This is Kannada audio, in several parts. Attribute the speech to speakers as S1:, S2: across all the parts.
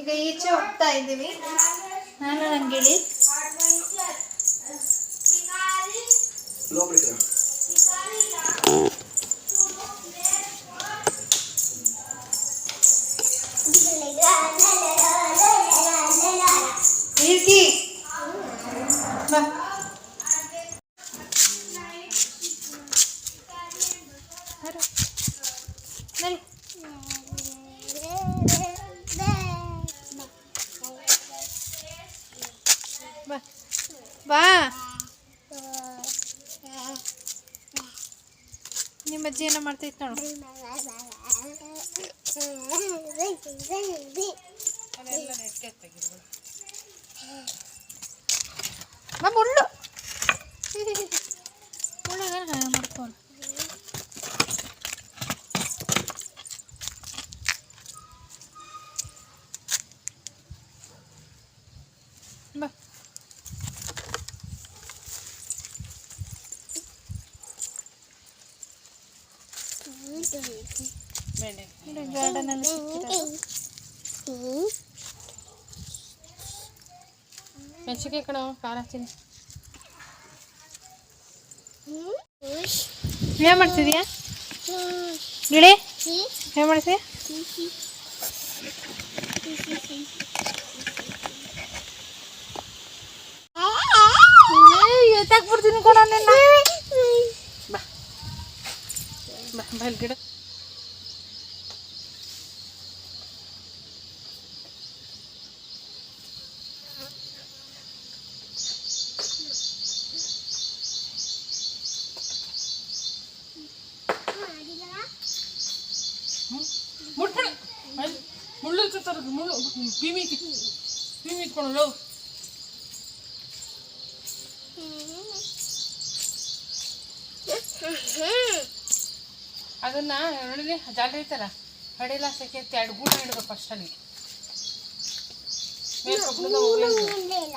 S1: ಈಗ ಈಚೆ ಹೋಗ್ತಾ ಇದ್ದೀವಿ ನಾನು ನನ್ನ ಗಿಳಿ ಈರ್ತಿ ಬಾ ನರಿ ಬಾ. ನಿಮ್ಮ ಅಜ್ಜಿ ಏನೋ ಮಾಡ್ತೈತೆ ನೋಡು. ಬಾ ಮುಳ್ಳು ಮುಳ್ಳಾಗ ಮಾಡ್ಕೊಂಡು ಬಾ ಗಾರ್ಡನ್ ಅಲ್ಲಿ ಮೆಣಸಿಗೆ ಕಡೆ ಖಾರ ಹಚ್ಚಿನಿ ಏನು ಮಾಡ್ತಿದ್ಯಾ ಗಿಳಿ ಏನು ಮಾಡ್ತೀಯ ಎತ್ತಾಕ್ಬಿಡ್ತೀನಿ ಕೊಡ ಬಾ ಬಾ ಗಿಡ
S2: ಮುಟ್ಬಿಡ. ಮುಳ್ಳು ತರ ಮುಳ್ಳು. ಭೀಮಿ ಭೀಮಿ ಇಟ್ಕೊಂಡು ಅದನ್ನ ನೋಡಿಲಿ ಜಾಲ ಐತಲ್ಲ ಹಡಿಲ್ಲ ಸೆಕೆ ಎರಡು ಗೂಟ ಹಿಡ್ಬೇಕು ಫಸ್ಟ್ ಅಲ್ಲಿ. ಮೇಲೆ ಗುಂಡೆ ಹೋಗ್ಲಿಲ್ಲ.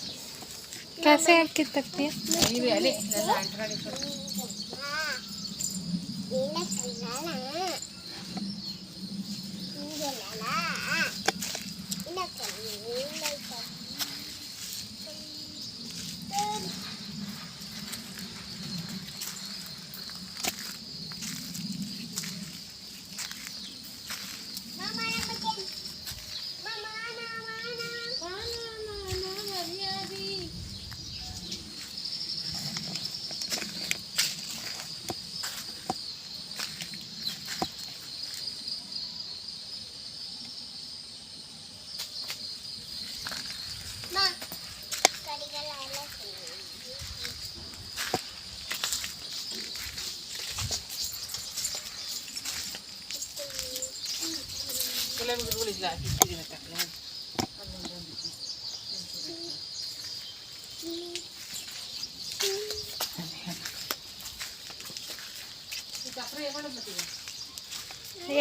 S2: कैसे है किस तक है Thank
S1: you.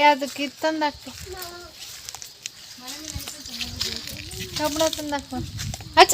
S1: ಅದು ಕಿತ್ತಂದು ಹಾಕ್ತಿ ಕಬ್ಬಣ ತಂದು ಹಾಕ್ಬ ಹಚ್ಚ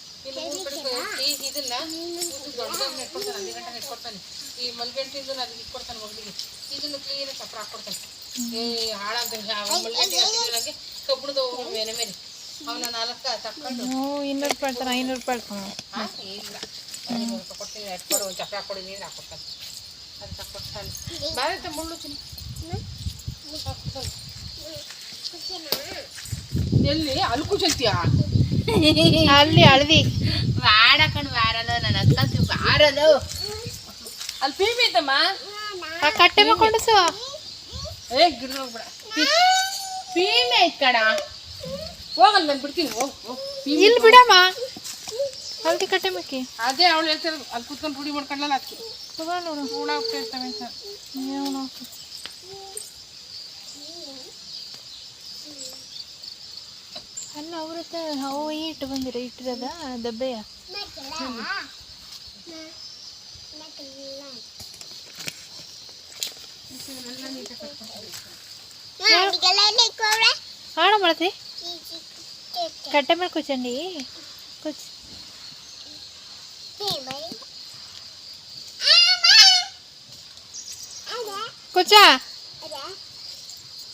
S2: ಇದನ್ನ ದೊಡ್ಡದಾಗಿ ನೆಟ್ಕೊಡ್ತಾನೆ ಹತ್ತು ಗಂಟೆ ನೆಟ್ಕೊಡ್ತಾನೆ ಈ ಮಲ್ಗಂಟಿಂದ ಇಟ್ಕೊಡ್ತಾನೆ ಮಗಳಿಗೆ ಇದನ್ನು ಕ್ಲೀನ್ ಚಪ್ರ ಹಾಕ್ಕೊಡ್ತಾನೆ. ಏ ಹಾಳಾಗ್ದಂಗೆ ಮುಳ್ಳಿಗೆ ಕಬ್ಬಣದ ಮೇಲೆ ಮೇಲೆ. ಅವನ ನಾಲ್ಕ
S1: ತಕ್ಕೊಂಡು. ಇನ್ನೂರು ರೂಪಾಯಿ ಐನೂರು ರೂಪಾಯಿ ಕಣ
S2: ಹಾ, ಇಲ್ಲ. ಐನೂರು ರೂಪಾಯಿ ಕೊಡ್ತೀನಿ ಎಟ್ಕೊಡು ಒಂದು ಚಪ್ರ ನೀರು ಹಾಕ್ಕೊಡ್ತಾನೆ. ಅದು ತಕ್ಕೊಡ್ತಾನೆ. ಮುಳ್ಳು ಎಲ್ಲಿ? ಅಲ್ಕು ಚಲ್ತಿಯಾ
S1: ಅಲ್ಲಿ ಹಳದಿ
S2: ವಾಡ ಕಣ್ ವಾರಲ್ಲ ನನ್ನ ಅಕ್ಕಂತ ವಾರಲ್ಲ ಅಲ್ಲಿ ಪೀಮಿ ಐತಮ್ಮ
S1: ಆ ಕಟ್ಟೆ ಮಕ್ಕೊಂಡಸು
S2: ಏ ಗಿಡ ಹೋಗ್ಬಿಡ ಪೀಮಿ ಐತ್ ಕಣ ಹೋಗಲ್ಲ ನಾನು ಬಿಡ್ತೀನಿ ಹೋಗ್ ಹೋಗ್ ಪೀಮಿ
S1: ಇಲ್ಲಿ ಬಿಡಮ್ಮ ಹಳದಿ ಕಟ್ಟೆ ಮಕ್ಕಿ
S2: ಅದೇ ಅವಳು ಹೇಳ್ತಿರೋದು ಅಲ್ಲಿ ಕುತ್ಕೊಂಡು ಪುಡಿ ಮಾಡ್ಕೊಂಡಲ್ಲ ಅದಕ್ಕೆ
S1: ತಗೋ ನೋಡು
S2: ಕೂಡ ಹೋಗ್ತಾ ಇರ್ತವೆ ಅಂತ
S1: ಏನು ಅಲ್ಲ ಅವ್ರ ಹತ್ರ ಅವು ಇಟ್ಟು ಬಂದಿರ ಇಟ್ಟಿರದ ದಬ್ಬೆಯ ಆಡ ಮಾಡತಿ ಕಟ್ಟೆ ಮೇಲೆ ಕೂಚಂಡಿ ಕೂಚ್ ಕೂಚ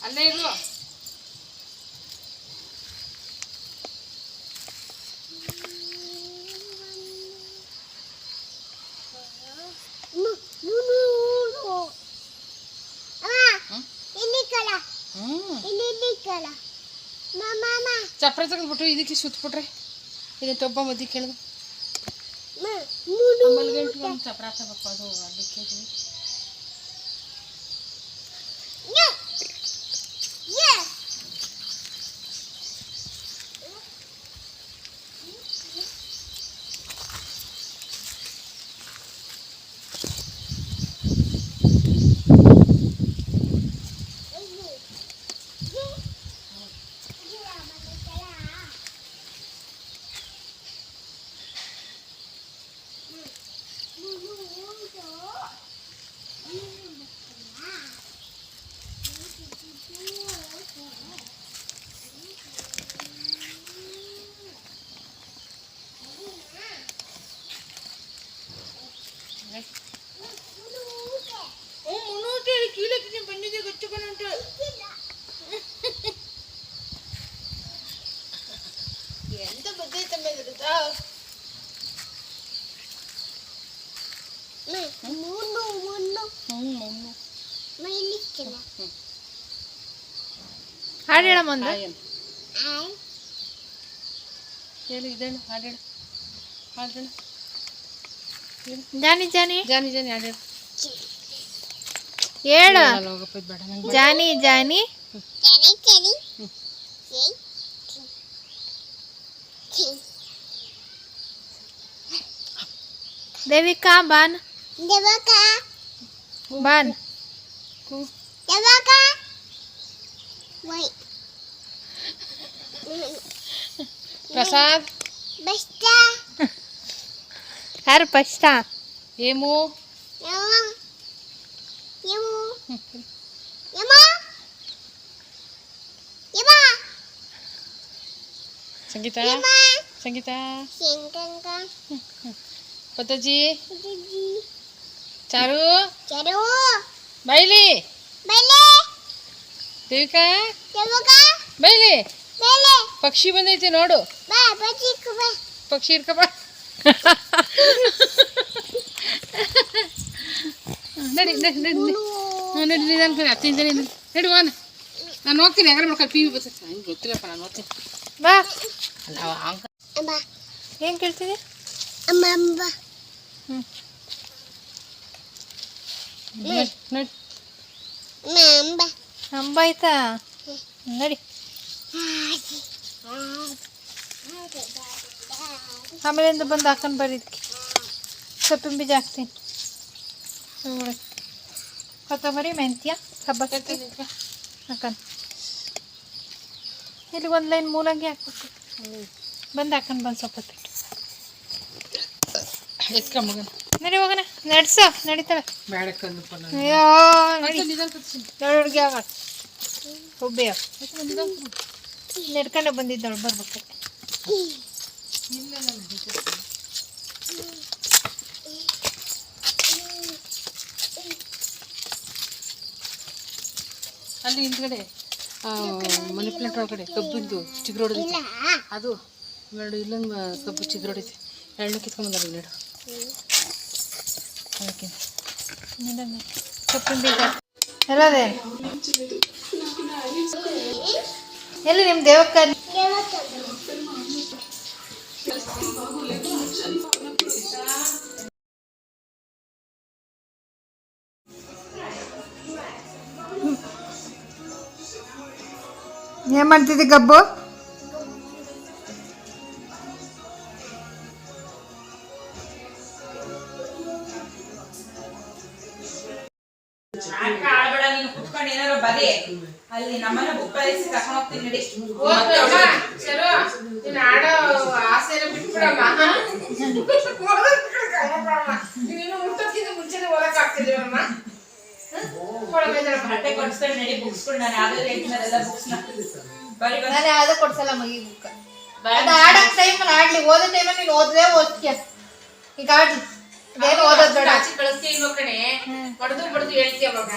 S2: ಅಲ್ಲೇ ಇರು ಚಪ್ರ ತೆಗೆದ್ಬಿಟ್ಟು ಇದಕ್ಕೆ ಸುತ್ತಬಿಟ್ರೆ ಇದು ಟೊಬ್ಬ ಮದ್ದಿ ಕೇಳಿದ್ರು ಚಪ್ರ ತಗೋಪ್ಪ ಅದು ಅದಕ್ಕೆ ಇದು. ಓ ಮುನ್ನೂರು ಹೇಳಿ ಕೀಳಕ್ಕೆ ಬಂದಿದೆ ಗಚ್ಚು ಬಣ್ಣ ಎಂತ ಬುದ್ಧಿ ತಮ್ಮ ಇದ್ರದಾ ಹ್ಞೂ ಮಣ್ಣು
S1: ಹಾಡು ಹೇಳಮ್ಮ ಒಂದು
S2: ಆಯನ್ ಹೇಳಿ ಇದೇನು ಹಾಡೇಳು ಹಾಡೇಳು
S1: जानी जानी।
S2: प्रसाद।
S1: ಯಾರು ಫಸ್ಟ
S2: ಏಮು ಸಂಗೀತ ಸಂಗೀತ ಪತ್ತಜ್ಜಿ ಚಾರು
S3: ಚರು
S2: ಬೈಲಿ
S3: ಬೆಲೆ
S2: ದೇವಿಕಾ
S3: ಯಾವಾಗ
S2: ಬೈಲಿ
S3: ಬೆಲೆ
S2: ಪಕ್ಷಿ ಬಂದೈತೆ ನೋಡು
S3: ಬಾ ಬಜ್ಜಿ ಬಾ
S2: ಪಕ್ಷಿ ಇರ್ಕಪ್ಪ ನಡಿ ನಡಿ ನಡಿ ನಡಿ. ನಿಧಾನ ಕಡೆ ಹತ್ತಿಂದ ನಡಿ ನಡಿ ಹೋಗೋಣ ನಾನು ನೋಡ್ತೀನಿ ಹೆಂಗಾರ ಮಾಡ್ಕೊಂಡು ಪಿ ವಿ ಬಸ್ ನಂಗೆ ಗೊತ್ತಿಲ್ಲಪ್ಪ ನಾನು ಹೋಗ್ತೀನಿ
S1: ಬಾ.
S2: ಅಲ್ಲ ಹಂಗ
S3: ಅಮ್ಮ.
S1: ಏನ್ ಹ್ಞೂ
S2: ನೋಡಿ
S1: ಅಂಬ ಆಯ್ತಾ? ನಡಿ. ಆಮೇಲಿಂದ ಬಂದು ಹಾಕೊಂಡು ಬರೀದಕ್ಕೆ ಸೊಪ್ಪಿನ ಬೀಜ ಹಾಕ್ತೀನಿ ಕೊತ್ತಂಬರಿ ಮೆಂತ್ಯ ಹಬ್ಬಕ್ಕೆ ಹಾಕೊಂಡು ಇಲ್ಲಿ ಒಂದು ಲೈನ್ ಮೂಲಂಗಿ ಹಾಕ್ಬೇಕು. ಬಂದು ಹಾಕೊಂಡು ಬಂದು ಸ್ವಲ್ಪ ಹೊತ್ತು ಬಿಟ್ಟು
S2: ಎತ್ಕೊಂಬಗನ
S1: ನಡಿ ಹೋಗೋಣ. ನಡ್ಸ. ನಡೀತಾಳೆ ಅಯ್ಯೋ ಹುಡುಗಿ ಆಗ ಒಬ್ಬೆ. ನಡ್ಕೊಂಡೆ ಬಂದಿದ್ದವಳು ಬರ್ಬೇಕು.
S2: ಅಲ್ಲಿ ಹಿಂದ್ಗಡೆ ಮನಿ ಪ್ಲಾಂಟ್ ಒಳಗಡೆ ಕಬ್ಬಿಂದು ಚಿಗುರೊಡದೈತೆ ಅದು ನೋಡು ಇಲ್ಲೊಂದು ಕಬ್ಬು ಚಿಗುರೊಡೈತೆ ಎಳ್ಳು ಕಿತ್ಕೊಂಬಂದ ನೋಡು ಅದಕ್ಕೆ.
S1: ಕಬ್ಬಿನ ಬೀಜ ಎಲ್ಲದೆ? ಎಲ್ಲಿ ನಿಮ್ಮ ದೇವಕ್ಕ? ಏನ್ ಮಾಡ್ತಿದ್ದಿ ಗಬ್ಬು
S4: ನಾಟಕ ಆಡ್ಬೇಡ ನೀನು ಕುತ್ಕೊಂಡು ಏನಾರ ಬರೀ ಅಲ್ಲಿ ನಮ್ಮನ್ನ ಬುಕ್ ಕಳಿಸಿ ಕರ್ಕೊಂಡು ಹೋಗ್ತೀನಿ ನಡಿ
S2: ಚಲೋ ನೀನು ಆಡೋ ಆಸೆನ ಬಿಟ್ಬಿಡಮ್ಮ ನೀನು ಊಟಕ್ಕಿಂತ ಮುಂಚೆನೆ ಓದಕ್ ಆಗ್ತಿದ್ದೀವಮ್ಮ
S4: ಬಟ್ಟೆ ಕೊಡ್ಸ್ಕೊಂಡು ನಡಿ ಬುಕ್ಸ್ ಗಳು ನಾನು ಯಾವ್ದು ಹೇಳ್ತೀನಿ ಅದೆಲ್ಲ ಬುಕ್ಸ್ ಬರೀ ಬರೀ
S1: ನಾನು ಯಾವ್ದು ಕೊಡ್ಸಲ್ಲ ಮಗಿ ಬುಕ್ ಅದು ಆಡಕ್ ಟೈಮಲ್ಲಿ ಆಡ್ಲಿ ಓದೋ ಟೈಮಲ್ಲಿ ನೀನು ಓದ್ರೆ ಓದ್ತೀಯ ಈಗ ಆಡ್ಲಿ. ಓದೋದ್ ಬೇಡ.
S2: ಆಚೆ ಕಳಿಸ್ತೀಯ ಇಲ್ವ ಕಣೆ? ಬಡ್ದು ಬಡ್ದು ಹೇಳ್ತೀಯ ಅವಾಗ.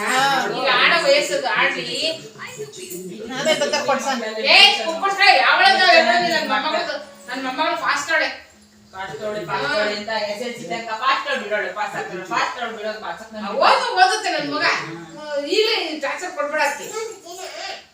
S2: ಈಗ ಆಡ ವಯಸ್ಸದು ಆಡ್ಲಿ.
S1: ನಾವೇ ಬೇಕಾದ್ರೆ ಕೊಡ್ಸೋಣ.
S2: ಏ ಕುಕ್ಕೊಟ್ರೆ ಯಾವಳದ ನನ್ನ ಮೊಮ್ಮಗಳು ನನ್ನ ಮೊಮ್ಮಗಳು ಫಾಸ್ಟ್ ನೋಡೆ ಓದು ಓದುತ್ತೆ ನನ್ನ ಮಗ. ಈಗಲೇ ಟ್ರಾನ್ಸ್ಫರ್ ಕೊಡ್ಬೇಡ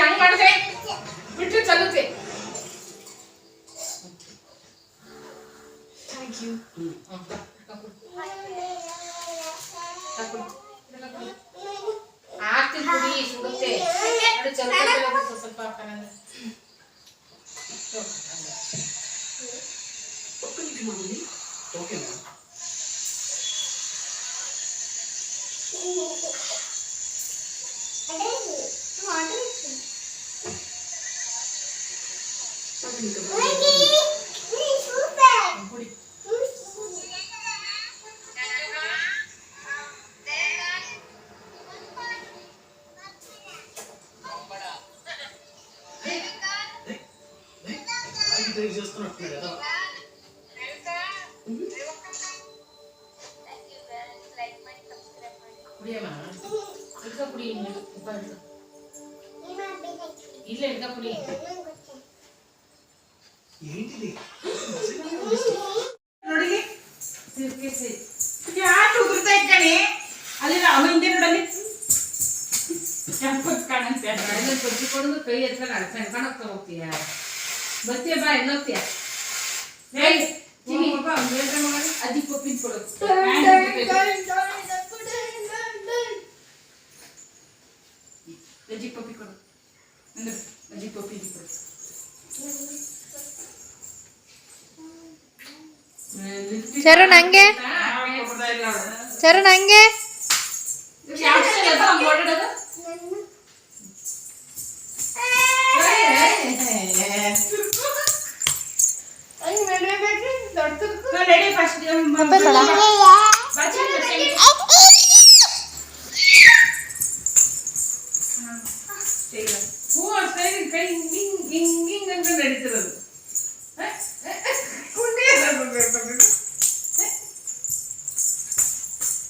S2: ಹಂಗೆ ಮಾಡಿದ್ರೆ ಬಿಟ್ಟರೆ ಚಲುತ್ತೆ ಆಗ್ತೀನಿ ಕುಡಿ ಸುಡುತ್ತೆ ನೋಡಿ ಇಲ್ಲ ಹಿಡ್ಕೊ ಕುಡಿ
S4: ನೋಡಿ ಯಾಕೆ ಉದುರ್ತಾ ಇದ್ದಾನೆ ಅಲ್ಲಿ ಅವನ ಹಿಂದೆ ನೋಡಲ್ಲಿ ಕೆಂಪತ್ ಕಾಣಂತೆ
S2: ಕೈ ಎತ್ಕೊಂಡು ಅಡ್ಸಣ್ ಕಾಣಕ್ ಹೋಗ್ತೀಯ ಬರ್ತೀಯ ಬಾ ಎಲ್ಲೋಗ್ತೀಯ ಅಜ್ಜಿ ಕೊಪ್ಪಿದ್ ಕೊಡು. ಅಜ್ಜಿ ಪಪ್ಪಿ ಕೊಡು. ಅಂದ್ರೆ ಅಜ್ಜಿ ಪಪ್ಪಿ ಕೊಡು.
S1: ಚರಣ್ ಹಂಗೆ? ಚರಣ್ ಹಂಗೆ?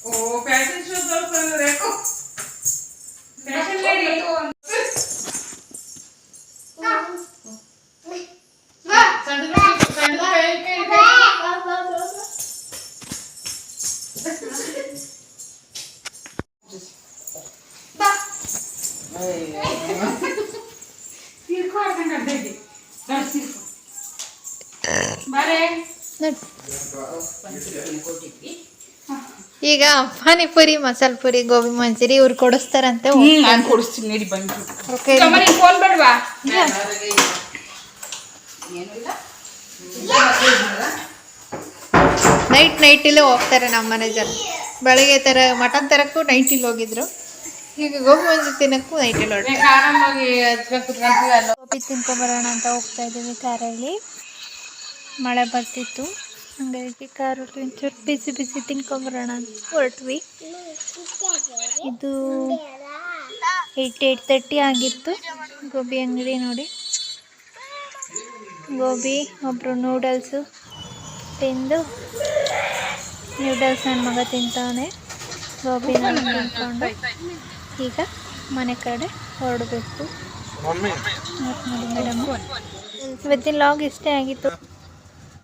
S2: ಓ ಫ್ಯಾಷನ್ ಶೋ ತೋರಿಸ್ತಾರೆ
S1: ಈಗ ಪಾನಿಪುರಿ ಮಸಾಲ ಪುರಿ ಗೋಬಿ ಮಂಚೂರಿ ಇವ್ರು ಕೊಡಿಸ್ತಾರಂತೆ.
S4: ನಾನು ಕೊಡಿಸ್ತೀನಿ ನಡಿ ಬಂದು
S1: ಓಕೆ
S4: ಫೋನ್ ಬೇಡವಾ? ಏನು ಇಲ್ಲ
S1: ನೈಟ್ ನೈಟಿಲ್ಲೇ ಹೋಗ್ತಾರೆ ನಮ್ಮ ಮನೆ ಜನ ಬೆಳಗ್ಗೆ ತರ ಮಟನ್ ತರಕ್ಕೂ ನೈಟಿಲ್ಲಿ ಹೋಗಿದ್ರು. ಈಗ ಗೋಬಿ ಮಂಚೂರಿ ತಿನ್ನಕ್ಕೂ
S2: ನೈಟ್ ಇಲ್ಲಿ ಕುತ್ಕೊಂತೀವಿ ಅಲ್ಲ
S1: ಗೋಬಿ ತಿನ್ಕೊಂಬರೋಣ ಅಂತ ಹೋಗ್ತಾ ಇದ್ದೀವಿ ಕಾರಲ್ಲಿ. ಮಳೆ ಬರ್ತಿತ್ತು. ಹಾಗಾಗಿ ಕಾರಲ್ಲಿ ಒಂಚೂರು ಬಿಸಿ ಬಿಸಿ ತಿನ್ಕೊಂಬರೋಣ ಅಂತ ಹೊರಟ್ವಿ. ಇದು ಏಯ್ಟ್ ಏಯ್ಟ್ ತರ್ಟಿ ಆಗಿತ್ತು. ಗೋಬಿ ಅಂಗಡಿ ನೋಡಿ. ಗೋಬಿ ಒಬ್ಬರು ನೂಡಲ್ಸು ತಿಂದು ನೂಡಲ್ಸ್ ನನ್ನ ಮಗ ತಿಂತಾನೆ. ಗೋಬಿ ನಾನು ತಿಂದ್ಕೊಂಡು ಈಗ ಮನೆ ಕಡೆ ಹೊರಡಬೇಕು. ಮೇಡಮ್ ಇವತ್ತಿನ ಲಾಗ್ ಇಷ್ಟೇ ಆಗಿತ್ತು.